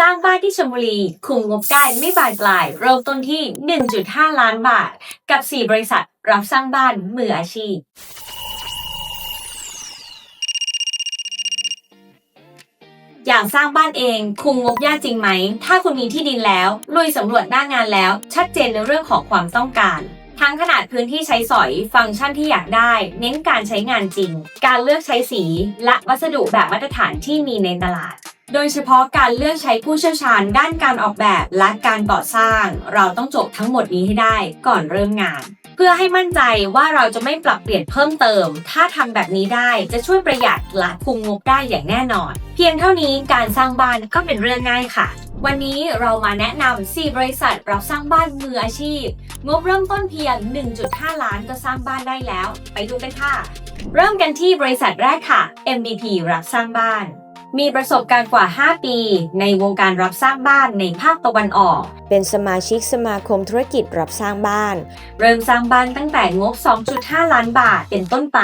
สร้างบ้านที่ชลบุรี คุมงบได้ไม่บานปลาย เริ่มต้นที่ 1.5 ล้านบาท กับ 4 บริษัทรับสร้างบ้านมืออาชีพอยากสร้างบ้านเอง คุมงบยากจริงไหม ถ้าคุณมีที่ดินแล้วลุยสำรวจหน้างานแล้ว ชัดเจนในเรื่องของความต้องการ ทั้งขนาดพื้นที่ใช้สอย ฟังก์ชันที่อยากได้ เน้นการใช้งานจริง การเลือกใช้สี และวัสดุแบบมาตรฐานที่มีในตลาด โดยเฉพาะการเลือกใช้ผู้เชี่ยวชาญด้านการออกแบบและการก่อสร้าง เราต้องจบทั้งหมดนี้ให้ได้ก่อนเริ่มงาน เพื่อให้มั่นใจว่าเราจะไม่ปรับเปลี่ยนเพิ่มเติม ถ้าทำแบบนี้ได้จะช่วยประหยัดและคุมงบได้อย่างแน่นอน เพียงเท่านี้การสร้างบ้านก็เป็นเรื่องง่ายค่ะ วันนี้เรามาแนะนำ4บริษัทรับสร้างบ้านมืออาชีพ งบเริ่มต้นเพียง 1.5 ล้านก็สร้างบ้านได้แล้ว ไปดูกันค่ะ เริ่มกันที่บริษัทแรกค่ะ MBP รับสร้างบ้าน มีประสบการณ์กว่า 5 ปี ในวงการรับสร้างบ้านในภาคตะวันออก เป็นสมาชิกสมาคมธุรกิจรับสร้างบ้าน เริ่มสร้างบ้านตั้งแต่งบ 2.5 ล้านบาทเป็นต้นไป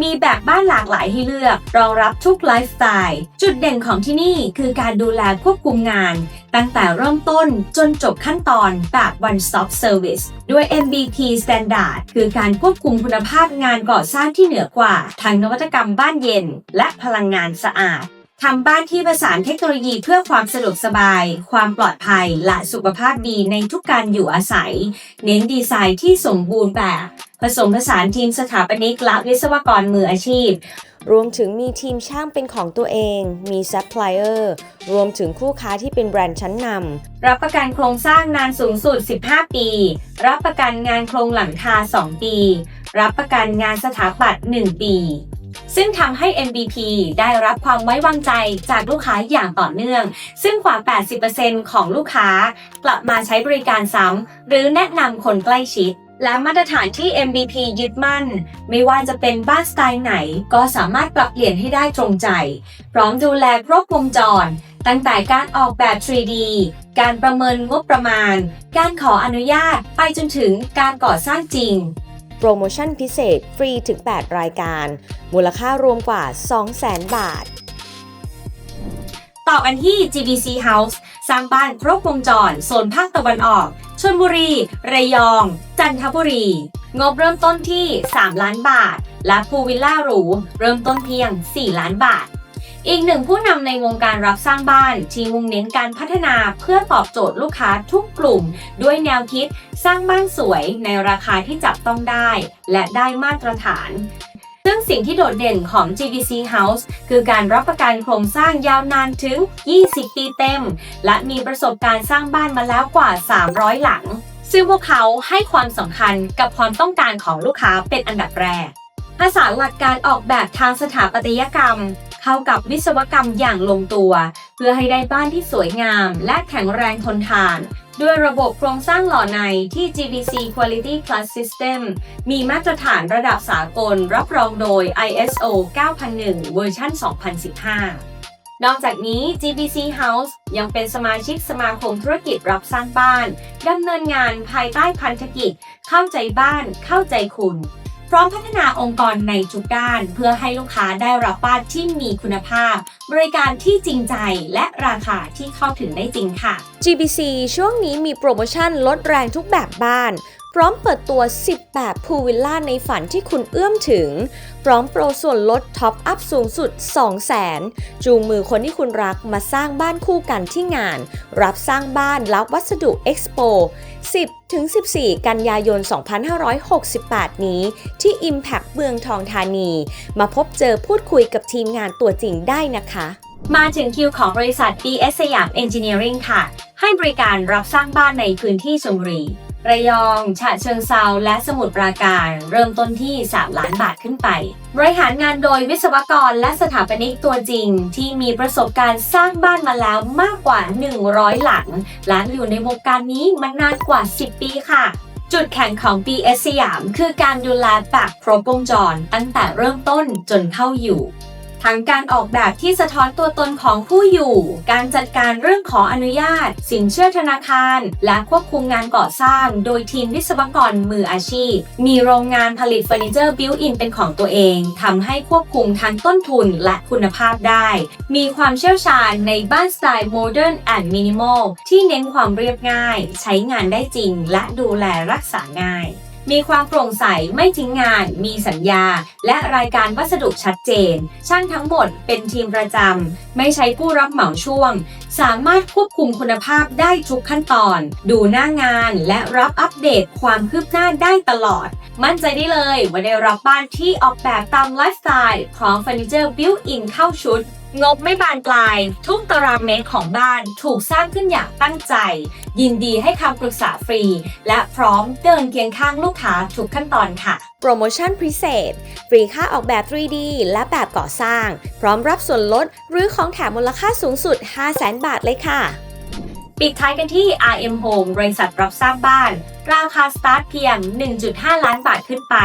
มีแบบบ้านหลากหลายให้เลือก รองรับทุกไลฟ์สไตล์ จุดเด่นของที่นี่คือการดูแลควบคุมงาน ตั้งแต่เริ่มต้นจนจบขั้นตอนแบบ one stop service ด้วย MBP Standard คือการควบคุมคุณภาพงานก่อสร้างที่เหนือกว่าทางนวัตกรรมบ้านเย็น และพลังงานสะอาดทำบ้านที่ประสานเทคโนโลยีเพื่อความสะดวกสบาย ความปลอดภัย และสุขภาพดีในทุกการอยู่อาศัย เน้นดีไซน์ที่สมบูรณ์แบบ ผสมผสานทีมสถาปนิกและวิศวกรมืออาชีพ รวมถึงมีทีมช่างเป็นของตัวเอง มีซัพพลายเออร์ รวมถึงคู่ค้าที่เป็นแบรนด์ชั้นนำ รับประกันโครงสร้างนานสูงสุด 15 ปี รับประกันงานโครงหลังคา 2 ปี รับประกันงานสถาปัตย์1 ปี ซึ่งทำให้ MBP ได้รับความไว้วางใจจากลูกค้าอย่างต่อเนื่อง ซึ่งกว่า 80%ของลูกค้ากลับมาใช้บริการซ้ำหรือแนะนำคนใกล้ชิด และมาตรฐานที่ MBP ยึดมั่น ไม่ว่าจะเป็นบ้านสไตล์ไหน ก็สามารถปรับเปลี่ยนให้ได้ตรงใจ พร้อมดูแลครบวงจร ตั้งแต่การออกแบบ 3D การประเมินงบประมาณ การขออนุญาตไปจนถึงการก่อสร้างจริงโปรโมชั่นพิเศษฟรีถึง 8 รายการ มูลค่ารวมกว่า 200,000 บาท ต่อกันที่ GBC House สร้างบ้านครบวงจร โซนภาคตะวันออกชลบุรี ระยอง จันทบุรี งบเริ่มต้นที่ 3 ล้านบาท และพูวิลล่าหรู เริ่มต้นเพียง 4 ล้านบาท อีกหนึ่งผู้นำในวงการรับสร้างบ้านที่มุ่งเน้นการพัฒนาเพื่อตอบโจทย์ลูกค้าทุกกลุ่ม ด้วยแนวคิดสร้างบ้านสวยในราคาที่จับต้องได้ และได้มาตรฐาน ซึ่งสิ่งที่โดดเด่นของ GBC House คือการรับประกันโครงสร้างยาวนานถึง 20 ปีเต็ม และมีประสบการณ์สร้างบ้านมาแล้วกว่า 300 หลัง ซึ่งพวกเขาให้ความสำคัญกับความต้องการของลูกค้าเป็นอันดับแรกภาษาหลักการออกแบบทางสถาปัตยกรรม เข้ากับวิศวกรรมอย่างลงตัว เพื่อให้ได้บ้านที่สวยงามและแข็งแรงทนทาน ด้วยระบบโครงสร้างหล่อในที่ GVC Quality Plus System มีมาตรฐานระดับสากลรับรองโดย ISO 9001 เวอร์ชัน2015 นอกจากนี้ GBC House ยังเป็นสมาชิกสมาคมธุรกิจรับสร้างบ้านดำเนินงานภายใต้พันธกิจ เข้าใจบ้านเข้าใจคุณ ร้อมพัฒนาองค์กรในทุกด้าน เพื่อให้ลูกค้าได้รับบ้านที่มีคุณภาพ บริการที่จริงใจและราคาที่เข้าถึงได้จริงค่ะ GBC ช่วงนี้มีโปรโมชั่นลดแรงทุกแบบบ้าน พร้อมเปิดตัว 10 แบบพูลวิลล่าในฝันที่คุณเอื้อมถึง พร้อมโปรส่วนลดท็อปอัพสูงสุด 200,000 จูงมือคนที่คุณรักมาสร้างบ้านคู่กันที่งาน รับสร้างบ้านรับวัสดุเอ็กซ์โป10-14 กันยายน 2568 นี้ ที่ Impact เมืองทองธานี มาพบเจอพูดคุยกับทีมงานตัวจริงได้นะคะ มาถึงคิวของบริษัท BS สยาม Engineering ค่ะ ให้บริการรับสร้างบ้านในพื้นที่ชลบุรี ระยอง ฉะเชิงเซาและสมุทรปราการ เริ่มต้นที่ 3 ล้านบาทขึ้นไป บริหารงานโดยวิศวกรและสถาปนิกตัวจริง ที่มีประสบการณ์สร้างบ้านมาแล้วมากกว่า 100 หลัง และอยู่ในวงการนี้มานานกว่า 10 ปีค่ะจุดแข็งของ BS สยาม คือการดูแลแบบครบวงจร ตั้งแต่เริ่มต้นจนเข้าอยู่ ทั้งการออกแบบที่สะท้อนตัวตนของผู้อยู่ การจัดการเรื่องของอนุญาต สินเชื่อธนาคาร และควบคุมงานก่อสร้าง โดยทีมวิศวกรมืออาชีพ มีโรงงานผลิตเฟอร์นิเจอร์บิวอินเป็นของตัวเองทำให้ควบคุมทั้งต้นทุนและคุณภาพได้ มีความเชี่ยวชาญในบ้านสไตล์โมเดิร์นแอนด์มินิมอลที่เน้นความเรียบง่าย ใช้งานได้จริงและดูแลรักษาง่าย มีความโปร่งใสไม่ทิ้งงาน มีสัญญา และรายการวัสดุชัดเจน ช่างทั้งหมดเป็นทีมประจำ ไม่ใช้ผู้รับเหมาช่วง สามารถควบคุมคุณภาพได้ทุกขั้นตอน ดูหน้างานและรับอัปเดตความคืบหน้าได้ตลอด มั่นใจได้เลยว่าได้รับบ้านที่ออกแบบตามไลฟ์สไตล์พร้อมเฟอร์นิเจอร์บิวอินเข้าชุด งบไม่บานปลาย ทุกตารางเมตรของบ้านถูกสร้างขึ้นอย่างตั้งใจ ยินดีให้คำปรึกษาฟรี และพร้อมเดินเคียงข้างลูกค้าทุกขั้นตอนค่ะ โปรโมชั่นพิเศษ ฟรีค่าออกแบบ 3D และแบบก่อสร้าง พร้อมรับส่วนลด หรือของแถมมูลค่าสูงสุด 500,000 บาทเลยค่ะ ปิดท้ายกันที่ RM Home บริษัทรับสร้างบ้าน ราคาสตาร์ทเพียง 1.5 ล้านบาทขึ้นไป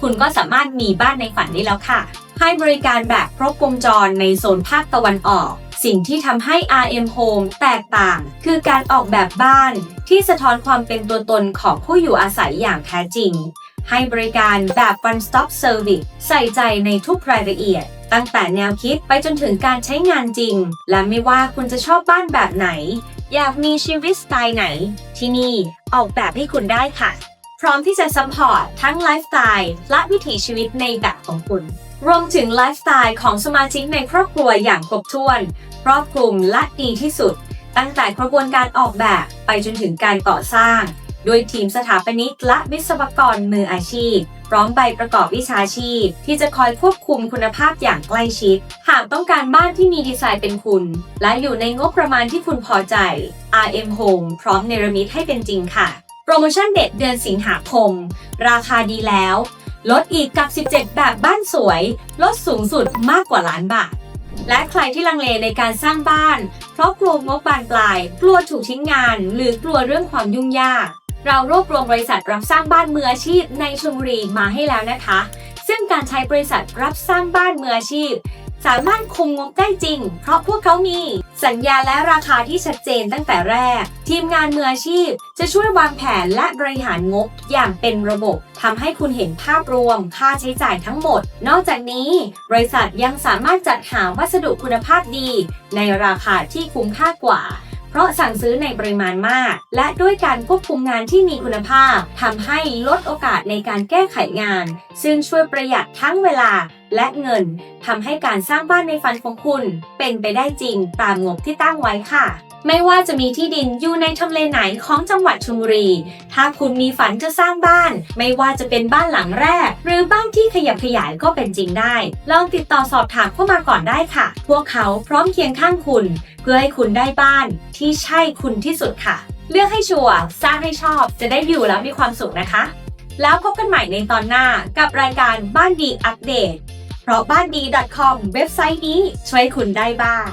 คุณก็สามารถมีบ้านในฝันได้แล้วค่ะ ให้บริการแบบครบวงจรในโซนภาคตะวันออก สิ่งที่ทำให้ RM Home แตกต่าง คือการออกแบบบ้านที่สะท้อนความเป็นตัวตนของผู้อยู่อาศัยอย่างแท้จริง ให้บริการแบบ one stop service ใส่ใจในทุกรายละเอียดตั้งแต่แนวคิดไปจนถึงการใช้งานจริง และไม่ว่าคุณจะชอบบ้านแบบไหน อยากมีชีวิตสไตล์ไหน ที่นี่ออกแบบให้คุณได้ค่ะ พร้อมที่จะซัพพอร์ตทั้งไลฟ์สไตล์และวิถีชีวิตในแบบของคุณ รวมถึงไลฟ์สไตล์ของสมาชิกในครอบครัวอย่างครบถ้วน ครอบคลุมและดีที่สุด ตั้งแต่กระบวนการออกแบบไปจนถึงการก่อสร้าง โดยทีมสถาปนิกและวิศวกรมืออาชีพ พร้อมใบประกอบวิชาชีพ ที่จะคอยควบคุมคุณภาพอย่างใกล้ชิด หากต้องการบ้านที่มีดีไซน์เป็นคุณ และอยู่ในงบประมาณที่คุณพอใจ RM Home พร้อมเนรมิตให้เป็นจริงค่ะ โปรโมชั่นเด็ดเดือนสิงหาคม ราคาดีแล้ว ลดอีกกับ 17 แบบบ้านสวย ลดสูงสุดมากกว่าล้านบาท และใครที่ลังเลในการสร้างบ้าน เพราะกลัวงบบานปลาย กลัวถูกทิ้งงาน หรือกลัวเรื่องความยุ่งยาก เรารวบรวมบริษัทรับสร้างบ้านมืออาชีพในชลบุรีมาให้แล้วนะคะ ซึ่งการใช้บริษัทรับสร้างบ้านมืออาชีพ สามารถคุมงบได้จริง เพราะพวกเขามีสัญญาและราคาที่ชัดเจนตั้งแต่แรก ทีมงานมืออาชีพ จะช่วยวางแผนและบริหารงบอย่างเป็นระบบทำให้คุณเห็นภาพรวมค่าใช้จ่ายทั้งหมด นอกจากนี้ บริษัทยังสามารถจัดหาวัสดุคุณภาพดี ในราคาที่คุ้มค่ากว่า เพราะสั่งซื้อในปริมาณมาก และด้วยการควบคุมงานที่มีคุณภาพทำให้ลดโอกาสในการแก้ไขงาน ซึ่งช่วยประหยัดทั้งเวลาและเงินทำให้การสร้างบ้านในฝันของคุณ เป็นไปได้จริงตามงบที่ตั้งไว้ค่ะ ไม่ว่าจะมีที่ดินอยู่ในทำเลไหนของจังหวัดชลบุรี ถ้าคุณมีฝันจะสร้างบ้าน ไม่ว่าจะเป็นบ้านหลังแรก หรือบ้านที่ขยับขยายก็เป็นจริงได้ ลองติดต่อสอบถามเข้ามาก่อนได้ค่ะ พวกเขาพร้อมเคียงข้างคุณ เพื่อให้คุณได้บ้านที่ใช่คุณที่สุดค่ะ เลือกให้ชัวร์สร้างให้ชอบ จะได้อยู่แล้วมีความสุขนะคะ แล้วพบกันใหม่ในตอนหน้ากับรายการบ้านดีอัปเดต เพราะบ้านดี .com เว็บไซต์นี้ช่วยคุณได้บ้าง